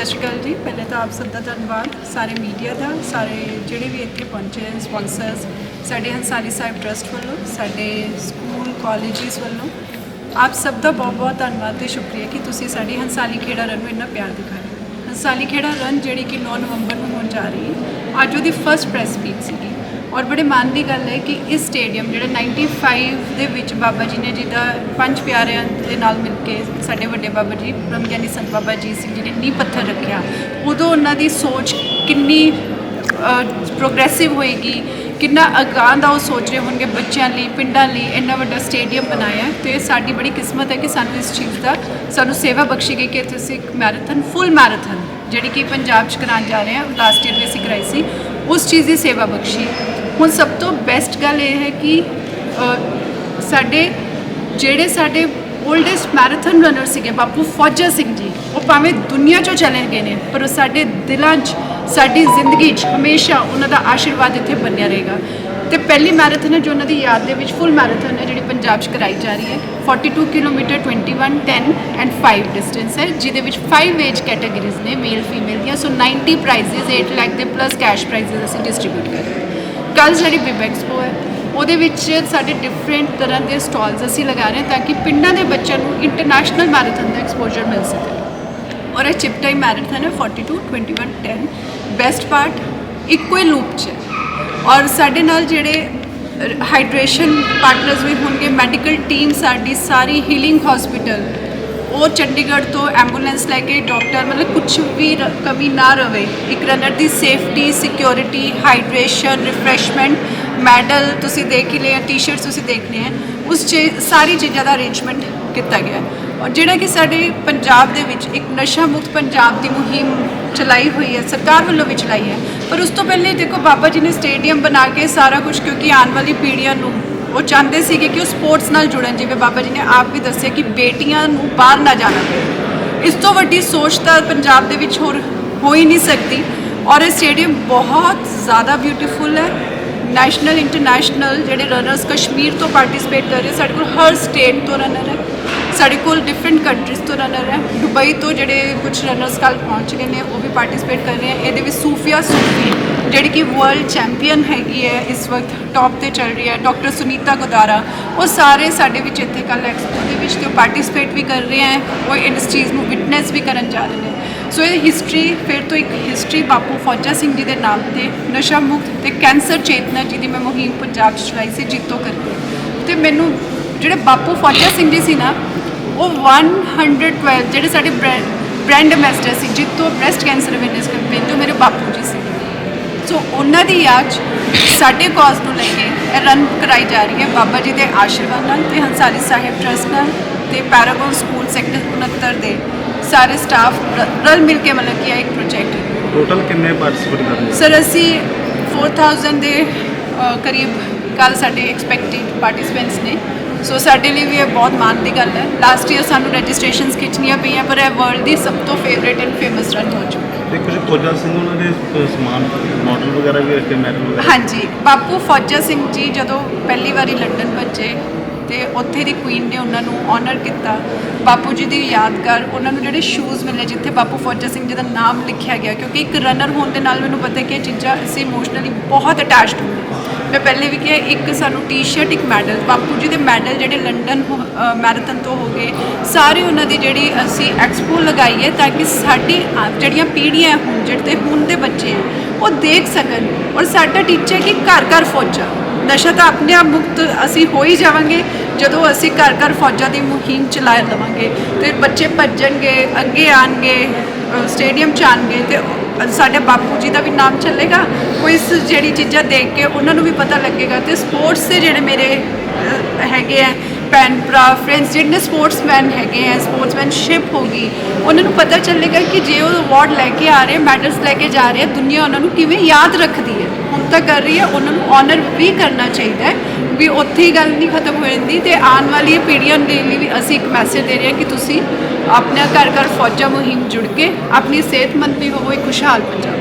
ਸਤਿ ਸ਼੍ਰੀ ਅਕਾਲ ਜੀ। ਪਹਿਲੇ ਤਾਂ ਆਪ ਸਭ ਦਾ ਧੰਨਵਾਦ। ਸਾਰੇ ਮੀਡੀਆ ਦਾ, ਸਾਰੇ ਜਿਹੜੇ ਵੀ ਇੱਥੇ ਪਹੁੰਚੇ ਹਨ ਸਪਾਂਸਰਸ ਸਾਡੇ ਹੰਸਾਰੀ ਸਾਹਿਬ ਟਰਸਟ ਵੱਲੋਂ, ਸਾਡੇ ਸਕੂਲ ਕਾਲਜਿਸ ਵੱਲੋਂ, ਆਪ ਸਭ ਦਾ ਬਹੁਤ ਬਹੁਤ ਧੰਨਵਾਦ ਤੇ ਸ਼ੁਕਰੀਆ ਕਿ ਤੁਸੀਂ ਸਾਡੀ ਹੰਸਾਲੀ ਖੇੜਾ ਰਨ ਨੂੰ ਇੰਨਾ ਪਿਆਰ ਦਿਖਾਇਆ। ਹੰਸਾਲੀ ਖੇੜਾ ਰਨ ਜਿਹੜੀ ਕਿ 9 ਨਵੰਬਰ ਨੂੰ ਹੋਣ ਜਾ ਰਹੀ ਹੈ। ਅੱਜ ਉਹਦੀ ਫਰਸਟ ਪ੍ਰੈਸ ਮੀਟ ਸੀਗੀ। ਔਰ ਬੜੇ ਮਾਣ ਦੀ ਗੱਲ ਹੈ ਕਿ ਇਸ ਸਟੇਡੀਅਮ ਜਿਹੜਾ 95 ਦੇ ਵਿੱਚ ਬਾਬਾ ਜੀ ਨੇ ਜਿਹਦਾ ਪੰਜ ਪਿਆਰਿਆਂ ਦੇ ਨਾਲ ਮਿਲ ਕੇ ਸਾਡੇ ਵੱਡੇ ਬਾਬਾ ਜੀ, ਬ੍ਰਹਮ ਗਿਆਨੀ ਸੰਤ ਬਾਬਾ ਜੀ ਸਿੰਘ ਜੀ ਨੇ ਨੀਂਹ ਪੱਥਰ ਰੱਖਿਆ। ਉਦੋਂ ਉਹਨਾਂ ਦੀ ਸੋਚ ਕਿੰਨੀ ਪ੍ਰੋਗਰੈਸਿਵ ਹੋਏਗੀ, ਕਿੰਨਾ ਅਗਾਂਹ ਦਾ ਉਹ ਸੋਚ ਰਹੇ ਹੋਣਗੇ ਬੱਚਿਆਂ ਲਈ, ਪਿੰਡਾਂ ਲਈ, ਇੰਨਾ ਵੱਡਾ ਸਟੇਡੀਅਮ ਬਣਾਇਆ। ਹੈ ਤੇ ਸਾਡੀ ਬੜੀ ਕਿਸਮਤ ਹੈ ਕਿ ਸਾਨੂੰ ਇਸ ਚੀਜ਼ ਦਾ, ਸਾਨੂੰ ਸੇਵਾ ਬਖਸ਼ੀ ਗਈ ਕਿ ਤੁਸੀਂ ਇੱਕ ਮੈਰਾਥਨ ਫੁੱਲ ਮੈਰਾਥਨ, ਜਿਹੜੀ ਕਿ ਪੰਜਾਬ 'ਚ ਕਰਾਉਣ ਜਾ ਰਹੇ ਹਾਂ ਲਾਸਟ ਈਅਰ ਵੀ ਅਸੀਂ ਕਰਾਈ ਸੀ, ਉਸ ਚੀਜ਼ ਦੀ ਸੇਵਾ ਬਖਸ਼ੀ। ਹੁਣ ਸਭ ਤੋਂ ਬੈਸਟ ਗੱਲ ਇਹ ਹੈ ਕਿ ਸਾਡੇ ਜਿਹੜੇ ਸਾਡੇ 올ਡੈਸਟ ਮੈਰਾਥਨ ਰਨਰ ਸੀਗੇ, ਬਾਪੂ ਫੌਜਾ ਸਿੰਘ ਜੀ, ਉਹ ਭਾਵੇਂ ਦੁਨੀਆ 'ਚੋਂ ਚਲੇ ਗਏ ਨੇ, ਪਰ ਉਹ ਸਾਡੇ ਦਿਲਾਂ 'ਚ, ਸਾਡੀ ਜ਼ਿੰਦਗੀ 'ਚ ਹਮੇਸ਼ਾ ਉਹਨਾਂ ਦਾ ਆਸ਼ੀਰਵਾਦ ਇੱਥੇ ਬਣਿਆ ਰਹੇਗਾ। ਤੇ ਪਹਿਲੀ ਮੈਰਾਥਨ ਹੈ ਜੋ ਉਹਨਾਂ ਦੀ ਯਾਦ ਦੇ ਵਿੱਚ ਫੁੱਲ ਮੈਰਾਥਨ ਹੈ, ਜਿਹੜੀ ਪੰਜਾਬ 'ਚ ਕਰਾਈ ਜਾ ਰਹੀ ਹੈ। 42 ਕਿਲੋਮੀਟਰ 21 10 ਐਂਡ 5 ਡਿਸਟੈਂਸ ਹੈ, ਜਿਹਦੇ ਵਿੱਚ 5 ਏਜ ਕੈਟਾਗਰੀਜ਼ ਨੇ ਮੇਲ ਫੀਮੇਲ ਦੀਆਂ। ਸੋ 90 ਪ੍ਰਾਈਜ਼ਸ 8 ਲੱਖ ਦੇ ਪਲੱਸ ਕੈਸ਼ ਪ੍ਰਾਈਜ਼ਸ ਅਸੀਂ ਡਿਸਟ੍ਰੀਬਿਊਟ ਕਰ ਰਹੇ ਹਾਂ। ਕੱਲ ਜਿਹੜੀ ਬਿਬ ਐਕਸਪੋ ਹੈ, ਉਹਦੇ ਵਿੱਚ ਸਾਡੇ ਡਿਫਰੈਂਟ ਤਰ੍ਹਾਂ ਦੇ ਸਟਾਲਸ ਅਸੀਂ ਲਗਾ ਰਹੇ ਹਾਂ ਤਾਂ ਕਿ ਪਿੰਡਾਂ ਦੇ ਬੱਚਿਆਂ ਨੂੰ ਇੰਟਰਨੈਸ਼ਨਲ ਮੈਰਾਥਨ ਦਾ ਐਕਸਪੋਜ਼ਰ ਮਿਲ ਸਕੇ। ਔਰ ਇਹ ਚਿਪ ਟਾਈਮ ਮੈਰਾਥਨ ਹੈ 42 21 10 ਬੈਸਟ ਪਾਰਟ ਇੱਕੋ ਹੀ ਲੂਪ 'ਚ ਹੈ। ਔਰ ਸਾਡੇ ਨਾਲ ਜਿਹੜੇ ਹਾਈਡਰੇਸ਼ਨ ਪਾਰਟਨਰਸ ਵੀ ਹੋਣਗੇ ਮੈਡੀਕਲ ਟੀਮ ਸਾਡੀ ਸਾਰੀ ਹੀਲਿੰਗ ਹਸਪੀਟਲ ਉਹ ਚੰਡੀਗੜ੍ਹ ਤੋਂ ਐਂਬੂਲੈਂਸ ਲੈ ਕੇ ਡਾਕਟਰ ਮਤਲਬ ਕੁਝ ਵੀ ਰ- ਕਮੀ ਨਾ ਰਵੇ, ਇੱਕ ਰਨਰ ਦੀ safety security hydration refreshment medal ਤੁਸੀਂ ਦੇਖ ਹੀ ਲਿਆ ਟੀ-ਸ਼ਰਟਸ ਤੁਸੀਂ ਦੇਖਨੇ ਹੈ ਉਸ 'ਚ ਸਾਰੀ ਚੀਜ਼ਾਂ ਦਾ ਅਰੇਂਜਮੈਂਟ ਕੀਤਾ ਗਿਆ ਹੈ। ਔਰ ਜਿਹੜਾ ਕਿ ਸਾਡੇ ਪੰਜਾਬ ਦੇ ਵਿੱਚ ਇੱਕ ਨਸ਼ਾ ਮੁਕਤ ਪੰਜਾਬ ਦੀ ਮੁਹਿੰਮ ਚਲਾਈ ਹੋਈ ਹੈ, ਸਰਕਾਰ ਵੱਲੋਂ ਵੀ ਚਲਾਈ ਹੈ, ਪਰ ਉਸ ਤੋਂ ਪਹਿਲੇ ਦੇਖੋ ਬਾਬਾ ਜੀ ਨੇ ਸਟੇਡੀਅਮ ਬਣਾ ਕੇ ਸਾਰਾ ਕੁਝ ਕਿਉਂਕਿ ਆਉਣ ਵਾਲੀ ਪੀੜ੍ਹੀਆਂ ਨੂੰ ਉਹ ਚਾਹੁੰਦੇ ਸੀਗੇ ਕਿ ਉਹ ਸਪੋਰਟਸ ਨਾਲ ਜੁੜਨ, ਜਿਵੇਂ ਬਾਬਾ ਜੀ ਨੇ ਆਪ ਵੀ ਦੱਸਿਆ ਕਿ ਬੇਟੀਆਂ ਨੂੰ ਬਾਹਰ ਨਾ ਜਾਣਾ ਪਵੇ। ਇਸ ਤੋਂ ਵੱਡੀ ਸੋਚ ਤਾਂ ਪੰਜਾਬ ਦੇ ਵਿੱਚ ਹੋਰ ਹੋ ਹੀ ਨਹੀਂ ਸਕਦੀ। ਔਰ ਇਹ ਸਟੇਡੀਅਮ ਬਹੁਤ ਜ਼ਿਆਦਾ ਬਿਊਟੀਫੁਲ ਹੈ। ਨੈਸ਼ਨਲ ਇੰਟਰਨੈਸ਼ਨਲ ਜਿਹੜੇ ਰਨਰਸ ਕਸ਼ਮੀਰ ਤੋਂ ਪਾਰਟਿਸਿਪੇਟ ਕਰ ਰਹੇ, ਸਾਡੇ ਕੋਲ ਹਰ ਸਟੇਟ ਤੋਂ ਰਨਰ ਹੈ। ਸਾਡੇ ਕੋਲ ਡਿਫਰੈਂਟ ਕੰਟਰੀਜ਼ ਤੋਂ ਰਨਰ ਹੈ। ਦੁਬਈ ਤੋਂ ਜਿਹੜੇ ਕੁਝ ਰਨਰਸ ਕੱਲ ਪਹੁੰਚ ਗਏ ਨੇ, ਉਹ ਵੀ ਪਾਰਟਿਸਿਪੇਟ ਕਰ ਰਹੇ ਹੈ ਇਹਦੇ ਵਿੱਚ ਸੂਫੀਆ ਸੂਫੀ, ਜਿਹੜੀ ਕਿ ਵਰਲਡ ਚੈਂਪੀਅਨ ਹੈਗੀ ਹੈ, ਇਸ ਵਕਤ ਟੌਪ ਤੇ ਚੱਲ ਰਹੀ ਹੈ। ਡਾਕਟਰ ਸੁਨੀਤਾ ਗੁਦਾਰਾ, ਉਹ ਸਾਰੇ ਸਾਡੇ ਵਿੱਚ ਇੱਥੇ ਕੱਲ ਐਕਸਪੋ ਦੇ ਵਿੱਚ ਤੇ ਉਹ ਪਾਰਟਿਸਿਪੇਟ ਵੀ ਕਰ ਰਹੇ ਹੈ। ਉਹ ਇਸ ਚੀਜ਼ ਨੂੰ ਵਿਟਨੈਸ ਵੀ ਕਰਨ ਜਾ ਰਹੇ ਨੇ। ਸੋ ਇਹ ਹਿਸਟਰੀ ਫਿਰ ਤੋਂ ਇੱਕ ਹਿਸਟਰੀ ਬਾਪੂ ਫੌਜਾ ਸਿੰਘ ਜੀ ਦੇ ਨਾਮ ਤੇ ਨਸ਼ਾ ਮੁਕਤ ਤੇ ਕੈਂਸਰ ਚੇਤਨਾ ਜੀ ਦੀ ਮੈਂ ਮੁਹਿੰਮ ਪੰਜਾਬ 'ਚ ਚਲਾਈ ਸੀ, ਜਿੱਤੋਂ ਕਰਕੇ। ਤੇ ਮੈਨੂੰ ਜਿਹੜੇ ਬਾਪੂ ਫੌਜਾ ਸਿੰਘ ਜੀ ਸੀ ਨਾ ਉਹ 112 ਜਿਹੜੇ ਸਾਡੇ ਬ੍ਰਾਂਡ ਐਮਬੈਸਡਰ ਸੀ ਜਿੱਤੋਂ ਬ੍ਰੈਸਟ ਕੈਂਸਰ ਅਵੇਅਰਨੈਸ ਕੈਂਪੇਨ ਤੋਂ ਮੇਰੇ ਬਾਪੂ ਜੀ ਸੀ। ਸੋ ਉਹਨਾਂ ਦੀ ਯਾਦ 'ਚ ਸਾਡੇ ਕਾਜ਼ ਨੂੰ ਲੈ ਕੇ ਰਨ ਕਰਾਈ ਜਾ ਰਹੀ ਹੈ ਬਾਬਾ ਜੀ ਦੇ ਆਸ਼ੀਰਵਾਦ ਨਾਲ ਤੇ ਹੰਸਾਰੀ ਸਾਹਿਬ ਟਰਸਟ ਨਾਲ ਤੇ ਪੈਰਾਗਨ ਸਕੂਲ ਸੈਕਟਰ 69 ਦੇ ਸਾਰੇ ਸਟਾਫ ਰਲ ਮਿਲ ਕੇ ਮਤਲਬ ਕਿ ਇੱਕ ਪ੍ਰੋਜੈਕਟ ਟੋਟਲ ਕਿੰਨੇ ਪਾਰਟਿਸਿਪੇਟ ਕਰਨਗੇ ਸਰ ਅਸੀਂ 4000 ਦੇ ਕਰੀਬ ਕੱਲ ਸਾਡੇ ਐਕਸਪੈਕਟਡ ਪਾਰਟਿਸਪੈਂਟਸ ਨੇ। ਸੋ ਸਾਡੇ ਲਈ ਵੀ ਇਹ ਬਹੁਤ ਮਾਣ ਦੀ ਗੱਲ ਹੈ ਲਾਸਟ ਈਅਰ ਸਾਨੂੰ ਰਜਿਸਟ੍ਰੇਸ਼ਨਸ ਖਿੱਚਣੀਆਂ ਪਈਆਂ ਪਰ ਇਹ ਵਰਲਡ ਦੀ ਸਭ ਤੋਂ ਫੇਵਰੇਟ ਐਂਡ ਫੇਮਸ ਰਨ ਹੋ ਚੁੱਕੀ ਹੈ ਤੇ ਕੁਝ ਫੌਜਾ ਸਿੰਘ ਉਹਨਾਂ ਦੇ ਸਮਾਨ ਮਾਡਲ ਵਗੈਰਾ ਵੀ ਰੱਖੇ ਮੈਡਲ ਵਗੈਰਾ ਹਾਂਜੀ ਬਾਪੂ ਫੌਜਾ ਸਿੰਘ ਜੀ ਜਦੋਂ ਪਹਿਲੀ ਵਾਰੀ ਲੰਡਨ ਪਹੁੰਚੇ ਤੇ ਉੱਥੇ ਦੀ ਕੁਈਨ ਨੇ ਉਹਨਾਂ ਨੂੰ ਆਨਰ ਕੀਤਾ ਬਾਪੂ ਜੀ ਦੀ ਯਾਦਗਾਰ ਉਹਨਾਂ ਨੂੰ ਜਿਹੜੇ ਸ਼ੂਜ਼ ਮਿਲੇ ਜਿੱਥੇ ਬਾਪੂ ਫੌਜਾ ਸਿੰਘ ਜੀ ਦਾ ਨਾਮ ਲਿਖਿਆ ਗਿਆ ਕਿਉਂਕਿ ਇੱਕ ਰਨਰ ਹੋਣ ਦੇ ਨਾਲ ਮੈਨੂੰ ਪਤਾ ਕਿ ਇਹ ਚੀਜ਼ਾਂ ਅਸੀਂ ਇਮੋਸ਼ਨਲੀ ਬਹੁਤ ਅਟੈਚਡ ਹੁੰਦੇ ਮੈਂ ਪਹਿਲੇ ਵੀ ਕਿਹਾ, ਇੱਕ ਸਾਨੂੰ ਟੀ-ਸ਼ਰਟ ਇੱਕ ਮੈਡਲ, ਬਾਪੂ ਜੀ ਦੇ ਮੈਡਲ ਜਿਹੜੇ ਲੰਡਨ ਮੈਰਾਥਨ ਤੋਂ ਹੋ ਗਏ, ਸਾਰੇ ਉਹਨਾਂ ਦੀ ਜਿਹੜੀ ਅਸੀਂ ਐਕਸਪੋ ਲਗਾਈ ਹੈ ਤਾਂ ਕਿ ਸਾਡੀ ਆ- ਜਿਹੜੀਆਂ ਪੀੜ੍ਹੀਆਂ ਹੁਣ, ਜਿਹੜੇ ਹੁਣ ਦੇ ਬੱਚੇ ਹੈ, ਉਹ ਦੇਖ ਸਕਣ। ਔਰ ਸਾਡਾ ਟੀਚਾ ਕਿ ਘਰ ਘਰ ਫੌਜਾਂ, ਨਸ਼ਾ ਤਾਂ ਆਪਣੇ ਆਪ ਮੁਕਤ ਅਸੀਂ ਹੋ ਹੀ ਜਾਵਾਂਗੇ, ਜਦੋਂ ਅਸੀਂ ਘਰ ਘਰ ਫੌਜਾਂ ਦੀ ਮੁਹਿੰਮ ਚਲਾ ਲਵਾਂਗੇ, ਤੇ ਬੱਚੇ ਭੱਜਣਗੇ, ਅੱਗੇ ਆਣਗੇ ਸਟੇਡੀਅਮ ਚ ਆਣਗੇ ਤੇ ਸਾਡੇ ਬਾਪੂ ਜੀ ਦਾ ਵੀ ਨਾਮ ਚੱਲੇਗਾ। ਕੋਈ ਇਸ ਜਿਹੜੀ ਚੀਜ਼ਾਂ ਦੇਖ ਕੇ ਉਹਨਾਂ ਨੂੰ ਵੀ ਪਤਾ ਲੱਗੇਗਾ। ਤੇ ਸਪੋਰਟਸ ਦੇ ਜਿਹੜੇ ਮੇਰੇ ਹੈਗੇ ਆ ਭੈਣ ਭਰਾ ਫਰੈਂਡਸ ਜਿਹੜੇ ਸਪੋਰਟਸਮੈਨ ਹੈਗੇ ਆ ਸਪੋਰਟਸਮੈਨਸ਼ਿਪ ਹੋਗੀ ਉਹਨਾਂ ਨੂੰ ਪਤਾ ਚੱਲੇਗਾ ਕਿ ਜੇ ਉਹ ਅਵਾਰਡ ਲੈ ਕੇ ਆ ਰਹੇ ਮੈਡਲਸ ਲੈ ਕੇ ਜਾ ਰਹੇ ਆ ਦੁਨੀਆ ਉਹਨਾਂ ਨੂੰ ਕਿਵੇਂ ਯਾਦ ਰੱਖਦੀ ਹੈ। ਹੁਣ ਤਾਂ ਕਰ ਰਹੀ ਹੈ, ਉਹਨਾਂ ਨੂੰ ਆਨਰ ਵੀ ਕਰਨਾ ਚਾਹੀਦਾ ਹੈ, ਵੀ ਉੱਥੇ ਹੀ ਗੱਲ ਨਹੀਂ ਖਤਮ ਹੋ ਜਾਂਦੀ ਤੇ ਆਉਣ ਵਾਲੀ ਪੀੜ੍ਹੀਆਂ ਦੇ ਲਈ ਵੀ ਅਸੀਂ ਇੱਕ ਮੈਸੇਜ ਦੇ ਰਹੇ ਹਾਂ ਕਿ ਤੁਸੀਂ ਆਪਣਾ ਘਰ ਘਰ ਫੌਜਾਂ ਮੁਹਿੰਮ ਜੁੜ ਕੇ ਆਪਣੀ ਸਿਹਤਮੰਦ ਵੀ ਹੋਵੋ, ਇੱਕ ਖੁਸ਼ਹਾਲ ਪੰਜਾਬ।